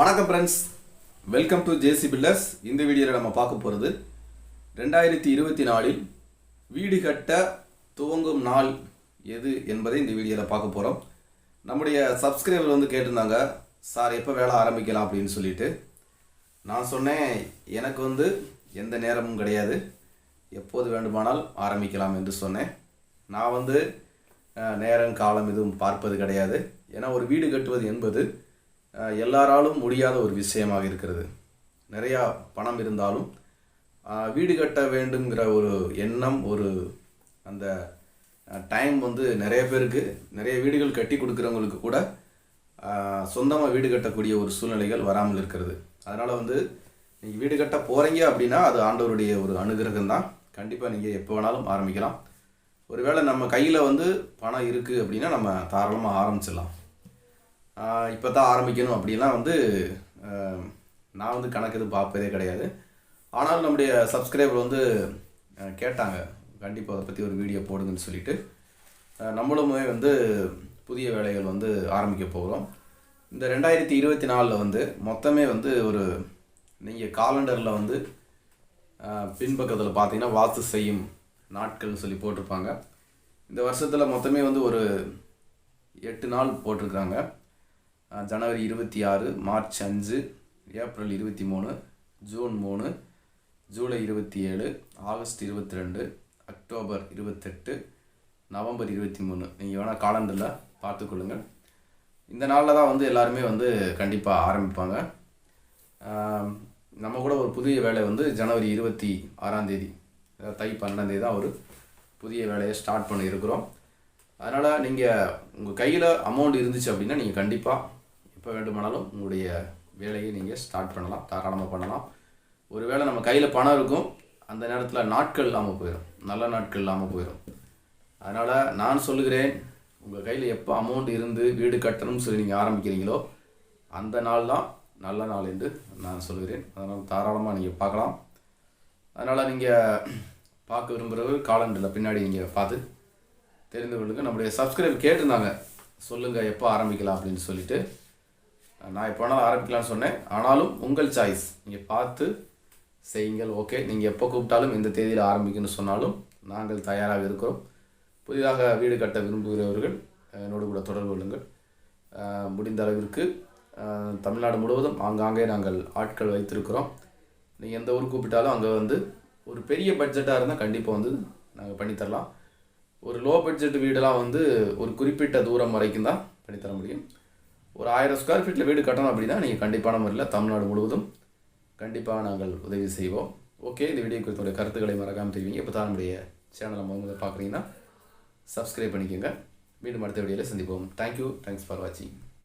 வணக்கம் friends welcome to JC builders இந்த வீடியோவில் நம்ம பார்க்க போகிறது ரெண்டாயிரத்தி இருபத்தி நாலில் வீடு கட்ட துவங்கும் நாள் எது என்பதை இந்த வீடியோவில் பார்க்க போகிறோம் நம்முடைய சப்ஸ்கிரைபர் வந்து கேட்டிருந்தாங்க சார் எப்போ வேலை ஆரம்பிக்கலாம்? அப்படின்னு சொல்லிட்டு. நான் சொன்னேன் எனக்கு வந்து எந்த நேரமும் கிடையாது. எப்போது வேண்டுமானால் ஆரம்பிக்கலாம் என்று சொன்னேன். நான் வந்து நேரம் காலம் எதுவும் பார்ப்பது கிடையாது. ஏன்னா ஒரு வீடு கட்டுவது என்பது எல்லாராலும் முடியாத ஒரு விஷயமாக இருக்கிறது. நிறையா பணம் இருந்தாலும் வீடு கட்ட வேண்டுங்கிற ஒரு எண்ணம் ஒரு அந்த டைம் வந்து நிறைய பேருக்கு நிறைய வீடுகள் கட்டி கொடுக்குறவங்களுக்கு கூட சொந்தமாக வீடு கட்டக்கூடிய ஒரு சூழ்நிலைகள் வராமல் இருக்கிறது. அதனால் வந்து நீங்கள் வீடு கட்ட போகிறீங்க அப்படின்னா அது ஆண்டவருடைய ஒரு அனுகிரகம் தான் கண்டிப்பாக நீங்கள் எப்போ வேணாலும் ஆரம்பிக்கலாம். ஒருவேளை நம்ம கையில் வந்து பணம் இருக்குது அப்படின்னா நம்ம தாராளமாக ஆரம்பிச்சிடலாம். இப்போ தான் ஆரம்பிக்கணும் அப்படின்லாம் வந்து நான் வந்து கணக்கு எதுவும் பார்ப்பதே கிடையாது. ஆனாலும் நம்முடைய சப்ஸ்கிரைபர் வந்து கேட்டாங்க. கண்டிப்பாக அதை பற்றி ஒரு வீடியோ போடுங்கன்னு சொல்லிட்டு. நம்மளுமே வந்து புதிய வேலைகள் வந்து ஆரம்பிக்க போகிறோம் இந்த ரெண்டாயிரத்தி இருபத்தி நாலில் வந்து மொத்தமே வந்து ஒரு நீங்கள் காலண்டரில் வந்து பின்பக்கத்தில் பார்த்தீங்கன்னா வாத்து செய்யும் நாட்கள்னு சொல்லி போட்டிருப்பாங்க. இந்த வருஷத்தில் மொத்தமே வந்து ஒரு எட்டு நாள் போட்டிருக்காங்க. ஜனவரி இருபத்தி ஆறு மார்ச் அஞ்சு ஏப்ரல் இருபத்தி மூணு ஜூன் மூணு ஜூலை இருபத்தி ஏழு ஆகஸ்ட் இருபத்தி ரெண்டு அக்டோபர் இருபத்தெட்டு நவம்பர் இருபத்தி மூணு. நீங்கள் வேணால் காலண்டரில் பார்த்துக்கொள்ளுங்கள் இந்த நாளில் தான் வந்து எல்லாருமே வந்து கண்டிப்பாக ஆரம்பிப்பாங்க. நம்ம கூட ஒரு புதிய வேலை வந்து ஜனவரி இருபத்தி ஆறாந்தேதி அதாவது தை பன்னெண்டாந்தேதி தான் ஒரு புதிய வேலையை ஸ்டார்ட் பண்ணியிருக்கிறோம். அதனால் நீங்கள் உங்கள் கையில் அமௌண்ட் இருந்துச்சு அப்படின்னா நீங்கள் கண்டிப்பாக எப்போ வேண்டுமானாலும் உங்களுடைய வேலையை நீங்கள் ஸ்டார்ட் பண்ணலாம் தாராளமாக பண்ணலாம். ஒருவேளை நம்ம கையில் பணம் இருக்கும் அந்த நேரத்தில் நாட்கள் இல்லாமல் போயிடும் நல்ல நாட்கள் இல்லாமல் போயிடும் அதனால் நான் சொல்லுகிறேன் உங்கள் கையில் எப்போ அமௌண்ட் இருந்து வீடு கட்டணும்னு சொல்லி நீங்கள் ஆரம்பிக்கிறீங்களோ அந்த நாள் தான் நல்ல நாள் என்று நான் சொல்லுகிறேன். அதனால் தாராளமாக நீங்கள் பார்க்கலாம். அதனால் நீங்கள் பார்க்க விரும்புகிறவர் காலண்டரில் பின்னாடி நீங்கள் பார்த்து தெரிந்து கொள்ளுங்கள் நம்முடைய சப்ஸ்கிரைப் கேட்டிருந்தாங்க சொல்லுங்கள் எப்போ ஆரம்பிக்கலாம் அப்படின்னு சொல்லிட்டு. நான் எப்போ வேணாலும் ஆரம்பிக்கலாம்னு சொன்னேன். ஆனாலும் உங்கள் சாய்ஸ் நீங்கள் பார்த்து செய்யுங்கள் ஓகே நீங்கள் எப்போ கூப்பிட்டாலும் இந்த தேதியில் ஆரம்பிக்கணும்னு சொன்னாலும் நாங்கள் தயாராக இருக்கிறோம். புதிதாக வீடு கட்ட விரும்புகிறவர்கள் என்னோடு கூட தொடர்பு கொள்ளுங்கள். முடிந்த அளவிற்கு தமிழ்நாடு முழுவதும் ஆங்காங்கே நாங்கள் ஆட்கள் வைத்திருக்கிறோம். நீங்கள் எந்த ஊர் கூப்பிட்டாலும் அங்கே வந்து ஒரு பெரிய பட்ஜெட்டாக இருந்தால் கண்டிப்பாக வந்து நாங்கள் பண்ணித்தரலாம் ஒரு லோ பட்ஜெட் வீடெல்லாம் வந்து ஒரு குறிப்பிட்ட தூரம் வரைக்கும் தான் பண்ணித்தர முடியும். ஒரு ஆயிரம் ஸ்கொயர் ஃபீட்டில் வீடு கட்டணும் அப்படின்னா நீங்கள் கண்டிப்பான முறையில் தமிழ்நாடு முழுவதும் கண்டிப்பாக நாங்கள் உதவி செய்வோம். ஓகே இந்த வீடியோ குறித்த கருத்துக்களை மறக்காமல் தெரிவிங்க. இப்போ தான் நம்முடைய சேனலை முதல்ல பார்க்குறீங்கன்னா சப்ஸ்கிரைப் பண்ணிக்கோங்க. மீண்டும் அடுத்த வீடியோவில் சந்திப்போம். தேங்க்யூ தேங்க்ஸ் ஃபார் வாட்சிங்